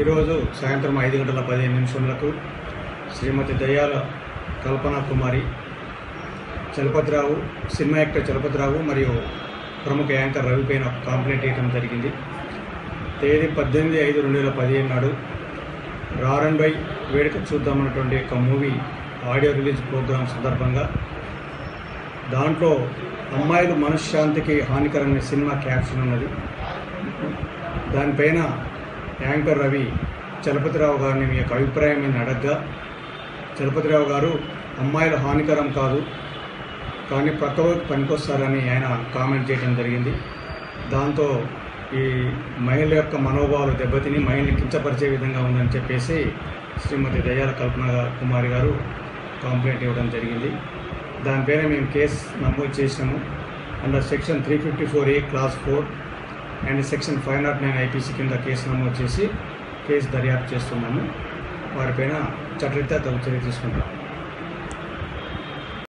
ఈరోజు సాయంత్రం ఐదు గంటల పదిహేను నిమిషములకు శ్రీమతి దయాల కల్పన కుమారి చలపతిరావు సినిమా యాక్టర్ చలపతిరావు మరియు ప్రముఖ యాంకర్ రవి పైన కంప్లైంట్ ఇవ్వడం జరిగింది. తేదీ పద్దెనిమిది ఐదు రెండు వేల పదిహేను నాడు రారన్ బై వేడుక చూద్దామన్నటువంటి ఒక మూవీ ఆడియో రిలీజ్ ప్రోగ్రాం సందర్భంగా దాంట్లో అమ్మాయిలు మనశ్శాంతికి హానికరమైన సినిమా క్యాప్షన్ ఉన్నది. దానిపైన యాంకర్ రవి చలపతిరావు గారిని మీ యొక్క అభిప్రాయం నేను అడగ్గా చలపతిరావు గారు అమ్మాయిలు హానికరం కాదు కానీ ప్రక్క పనికొస్తారని ఆయన కామెంట్ చేయడం జరిగింది. దాంతో ఈ మహిళ యొక్క మనోభావాలు దెబ్బతిని మహిళని కించపరిచే విధంగా ఉందని చెప్పేసి శ్రీమతి దయాల కల్పన కుమారి గారు కంప్లైంట్ ఇవ్వడం జరిగింది. దానిపైన మేము కేసు నమోదు చేసినాము under section three fifty four A clause four and section five nought nine IPC కింద కేసు నమోదు చేసి కేసు దర్యాప్తు చేస్తున్నాము. వారిపైన చట్టరీత్యా తగు చర్య తీసుకుంటాము